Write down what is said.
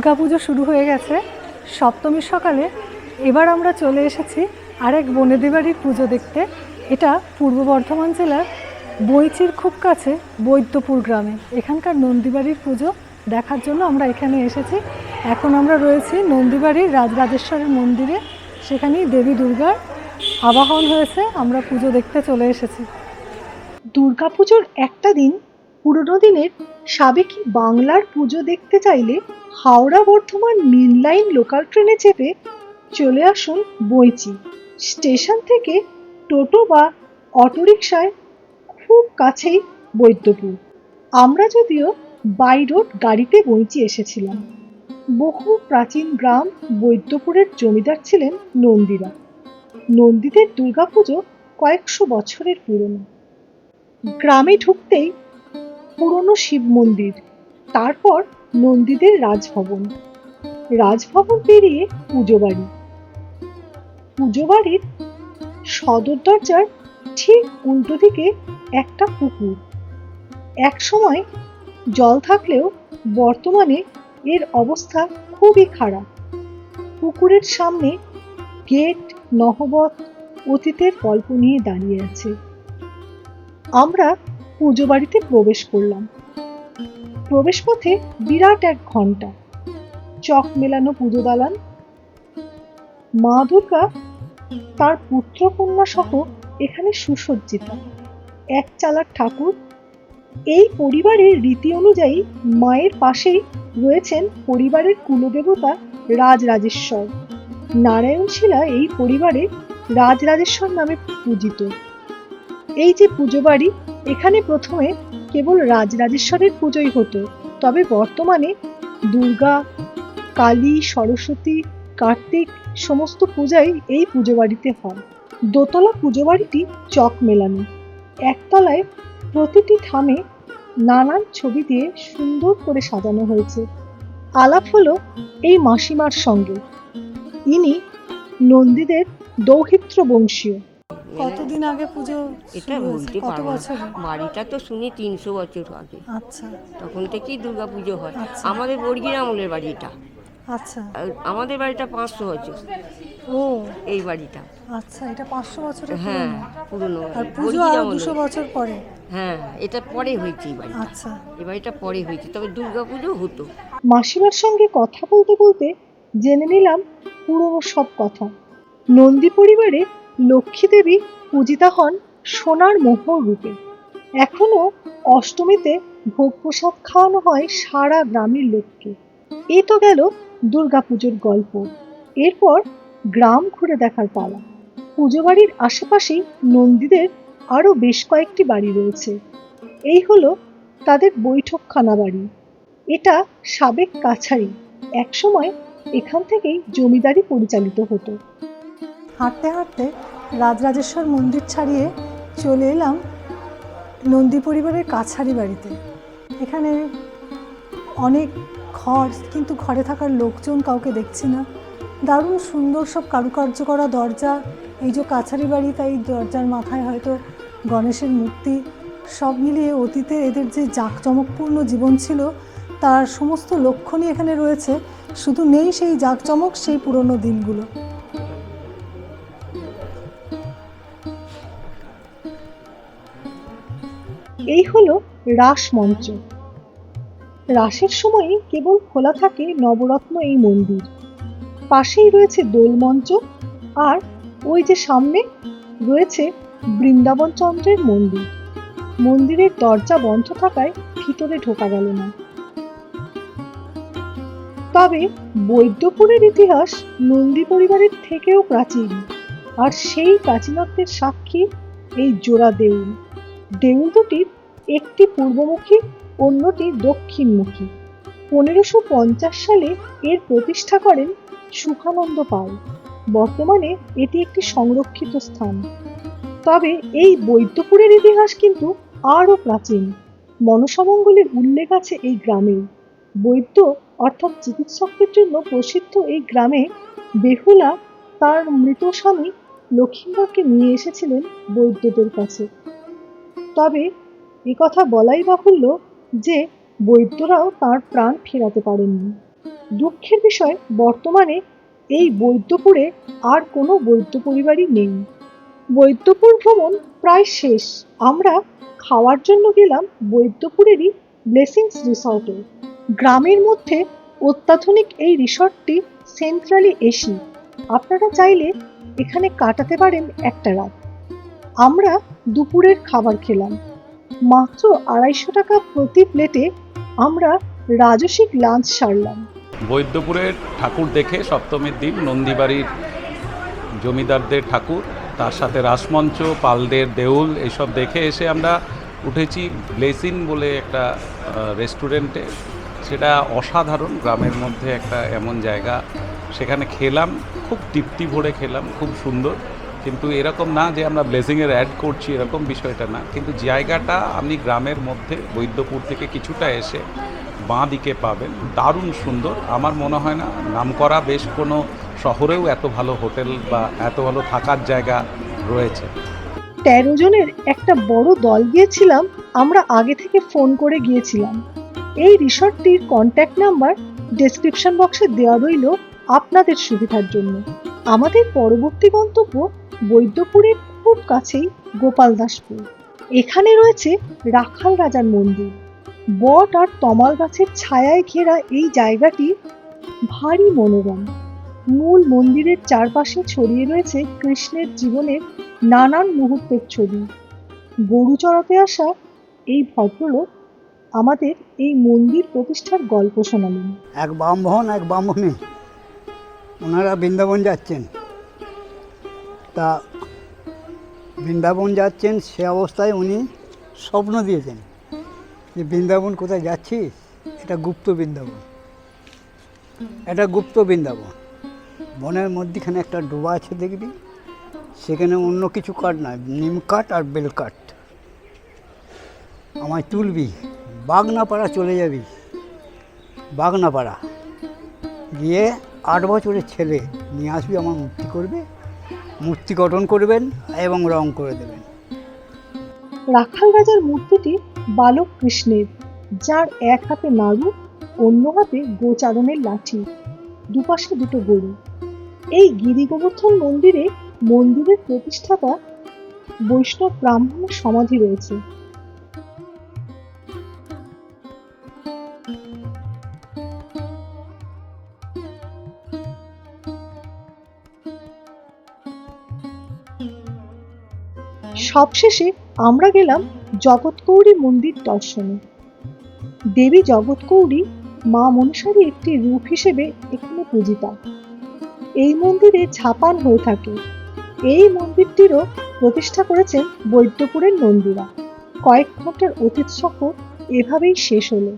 দুর্গাপুজো শুরু হয়ে গেছে। সপ্তমীর সকালে এবার আমরা চলে এসেছি আরেক বনেদি বাড়ির পুজো দেখতে। এটা পূর্ব বর্ধমান জেলার বইচির খুব কাছে বৈদ্যপুর গ্রামে। এখানকার নন্দীবাড়ির পুজো দেখার জন্য আমরা এখানে এসেছি। এখন আমরা রয়েছি নন্দীবাড়ির রাজরাজেশ্বরের মন্দিরে। সেখানেই দেবী দুর্গার আবাহন হয়েছে। আমরা পুজো দেখতে চলে এসেছি। দুর্গাপুজোর একটা দিন পুরনো দিনের সাবেকি বাংলার পুজো দেখতে চাইলে হাওড়া বর্ধমান নীল লাইন লোকাল ট্রেনে চেপে চলে আসুন বইচি স্টেশন থেকে টোটো বা অটোরিকশায় খুব কাছেই বৈদ্যপুর। আমরা যদিও বাই রোড গাড়িতে বইচি এসেছিলাম। বহু প্রাচীন গ্রাম বৈদ্যপুরের জমিদার ছিলেন নন্দীরা। নন্দীদের দুর্গাপুজো কয়েকশো বছরের পুরনো। গ্রামে ঢুকতেই পুরনো শিব মন্দির, তারপর নন্দীদের রাজভবন। রাজভবন পেরিয়ে পুজো বাড়ি পুজো বাড়ির সদর দরজার ঠিক উল্টো দিকে একটা পুকুর। এক সময় জল থাকলেও বর্তমানে এর অবস্থা খুবই খারাপ। পুকুরের সামনে গেট, নহবত অতীতের গল্প নিয়ে দাঁড়িয়ে আছে। আমরা পুজো বাড়িতে প্রবেশ করলাম। প্রবেশ পথে বিরাট এক ঘণ্টা চক মেলানো পুজো দালান মা দুর্গা তার পুত্র কন্যা সহ এখানে সুসজ্জিত। এক চালার ঠাকুর। এই পরিবারের রীতি অনুযায়ী মায়ের পাশেই রয়েছেন পরিবারের কুলদেবতা রাজরাজেশ্বর। নারায়ণ শিলা এই পরিবারে রাজরাজেশ্বর নামে পূজিত। এই যে পুজো বাড়ি এখানে প্রথমে কেবল রাজরাজেশ্বরের পুজোই হতো। তবে বর্তমানে দুর্গা, কালী, সরস্বতী, কার্তিক সমস্ত পূজাই এই পুজো বাড়িতে হয়। দোতলা পুজো বাড়িটি চক মেলানো। একতলায় প্রতিটি থামে নানান ছবি দিয়ে সুন্দর করে সাজানো হয়েছে। আলাপ হলো এই মাসিমার সঙ্গে। ইনি নন্দীদের দৌহিত্র বংশীয় কতদিন আগে পুজো এটা বলতে কত পারব বছর? বাড়িটা তো শুনি তিনশো বছর আগে। আচ্ছা। তখন থেকেই দুর্গা পুজো হয়। আচ্ছা। আমাদের বর্গির আমলের বাড়িটা। আচ্ছা। আমাদের বাড়িটা পাঁচশো বছর। ও। এই বাড়িটা। আচ্ছা এটা পাঁচশো বছরের হ্যাঁ পুরনো। পুরনো আর পুজো বর্গির আরও দুশো বছর পরে? হ্যাঁ এটা পরে হয়েছে এই বাড়িটা। আচ্ছা। এই বাড়িটা পরে হয়েছে তবে দুর্গা পুজো হতো। মাসিমার সঙ্গে কথা বলতে বলতে জেনে নিলাম পুরনো সব কথা। নন্দী পরিবারে লক্ষ্মী দেবী পূজিতা হন সোনার মোহর রূপে। এখনও অষ্টমীতে ভোগ প্রসাদ খাওয়ানো হয় সারা গ্রামের লোককে। এই তো গেল দুর্গাপুজোর গল্প। এরপর গ্রাম ঘুরে দেখার পালা। পুজো বাড়ির আশেপাশেই নন্দীদের আরও বেশ কয়েকটি বাড়ি রয়েছে। এই হলো তাদের বৈঠকখানা বাড়ি। এটা সাবেক কাছারি। একসময় এখান থেকেই জমিদারি পরিচালিত হতো। হাঁটতে হাঁটতে রাজরাজেশ্বর মন্দির ছাড়িয়ে চলে এলাম নন্দী পরিবারের কাছারি বাড়িতে। এখানে অনেক ঘর, কিন্তু ঘরে থাকার লোকজন কাউকে দেখছি না। দারুণ সুন্দর সব কারুকার্য করা দরজা, এই যে কাছারি বাড়ি, তাই দরজার মাথায় হয়তো গণেশের মূর্তি, সব মিলিয়ে অতীতে এদের যে জাঁকজমকপূর্ণ জীবন ছিল, তার সমস্ত লক্ষণই এখানে রয়েছে। শুধু নেই সেই জাঁকজমক, সেই পুরনো দিনগুলো। এই হলো রাস মঞ্চ রাসের সময়ই কেবল খোলা থাকে নবরত্ন এই মন্দির। পাশেই রয়েছে দোল মঞ্চ আর ওই যে সামনে রয়েছে বৃন্দাবন চন্দ্রের মন্দির। মন্দিরের দরজা বন্ধ থাকায় ভিতরে ঢোকা গেল না। তবে বৈদ্যপুরের ইতিহাস নন্দী পরিবারের থেকেও প্রাচীন, আর সেই প্রাচীনত্বের সাক্ষী এই জোড়া দেউল। দেউল দুটির একটি পূর্বমুখী, অন্যটি দক্ষিণমুখী। পনেরোশো পঞ্চাশ সালে এর প্রতিষ্ঠা করেন সুখানন্দ পাল। বর্তমানে এটি একটি সংরক্ষিত স্থান। তবে এই বৈদ্যপুরের ইতিহাস কিন্তু আরও প্রাচীন। মনসামঙ্গলের উল্লেখ আছে এই গ্রামে। বৈদ্য অর্থাৎ চিকিৎসকদের জন্য প্রসিদ্ধ এই গ্রামে বেহুলা তার মৃত স্বামী লক্ষ্মীধরকে নিয়ে এসেছিলেন বৈদ্যদের কাছে। তবে কথা বলাই বাহুল্য যে বৈদ্যরাও তার প্রাণ ফেরাতে পারেননি। দুঃখের বিষয়, বর্তমানে এই বৈদ্যপুরে আর কোনো বৈদ্য পরিবারই নেই। বৈদ্যপুর ভ্রমণ প্রায় শেষ। আমরা খাওয়ার জন্য গেলাম বৈদ্যপুরেরই ব্লেসিংস রিসর্টে। গ্রামের মধ্যে অত্যাধুনিক এই রিসর্টটি সেন্ট্রালি এসি। আপনারা চাইলে এখানে কাটাতে পারেন একটা রাত। আমরা দুপুরের খাবার খেলাম। মাত্র আড়াইশো টাকা প্রতি প্লেটে আমরা রাজসিক লাঞ্চ সারলাম। বৈদ্যপুরের ঠাকুর দেখে সপ্তমীর দিন নন্দীবাড়ির জমিদারদের ঠাকুর, তার সাথে রাসমঞ্চ, পালদের দেউল এইসব দেখে এসে আমরা উঠেছি ব্লেসিন বলে একটা রেস্টুরেন্টে। সেটা অসাধারণ, গ্রামের মধ্যে একটা এমন জায়গা। সেখানে খেলাম, খুব তৃপ্তি ভরে খেলাম, খুব সুন্দর। কিন্তু এরকম না যে আমরা ব্লেজিংয়ের অ্যাড করছি, এরকম বিষয়টা না। কিন্তু জায়গাটা আপনি গ্রামের মধ্যে, বৈদ্যপুর থেকে কিছুটা এসে বাঁ দিকে পাবেন। দারুণ সুন্দর। আমার মনে হয় না, নামকরা বেশ কোনো শহরেও এত ভালো হোটেল বা এত ভালো থাকার জায়গা রয়েছে। তেরো জনের একটা বড় দল গিয়েছিলাম, আমরা আগে থেকে ফোন করে গিয়েছিলাম। এই রিসর্টটির কন্ট্যাক্ট নাম্বার ডেসক্রিপশন বক্সে দেওয়া রইল আপনাদের সুবিধার জন্য। আমাদের পরবর্তী গন্তব্য বৈদ্যপুরের খুব কাছেই গোপালদাসপুর। এখানে রয়েছে রাখাল রাজার মন্দির। বট আর তমাল গাছের ছায়ায় ঘেরা এই জায়গাটি ভারী মনোরম। মূল মন্দিরের চারপাশে ছড়িয়ে রয়েছে কৃষ্ণের জীবনের নানান মুহূর্তের ছবি। গরু চড়াতে আসা এই ভদ্রলোক আমাদের এই মন্দির প্রতিষ্ঠার গল্প শোনালেন। এক ব্রাহ্মণ, এক ব্রাহ্মণী। ওনারা বৃন্দাবন যাচ্ছেন। তা বৃন্দাবন যাচ্ছেন, সে অবস্থায় উনি স্বপ্ন দিয়েছেন যে বৃন্দাবন কোথায় যাচ্ছিস? এটা গুপ্ত বৃন্দাবন। এটা গুপ্ত বৃন্দাবন। বনের মধ্যেখানে একটা ডোবা আছে দেখবি, সেখানে অন্য কিছু কাঠ নয়, নিম কাঠ আর বেল কাঠ। আমায় তুলবি, বাগনাপাড়া চলে যাবি। বাগনাপাড়া। গিয়ে আট বছরের ছেলে, নিয়ে আসবি, আমার মুক্তি করবে। মূর্তি গঠন করবেন এবং রং করে দেবেন। রাখাল রাজার মূর্তিটি বালক কৃষ্ণের, যার এক হাতে নাড়ু, অন্য হাতে গোচারণের লাঠি, দুপাশে দুটো গরু। এই গিরি গোবর্ধন মন্দিরে মন্দিরের প্রতিষ্ঠাতা বৈষ্ণব ব্রাহ্মণের সমাধি রয়েছে। সবশেষে আমরা গেলাম জগৎগৌরী মন্দির দর্শনে। দেবী জগৎগৌরী মা মনসারী একটি রূপ হিসেবে এখানে পূজিতা। এই মন্দিরে ছাপান হয়ে থাকে। এই মন্দিরটিরও প্রতিষ্ঠা করেছেন বৈদ্যপুরের নন্দীরা। কয়েক ঘণ্টার অতীত সফর এভাবেই শেষ হলো।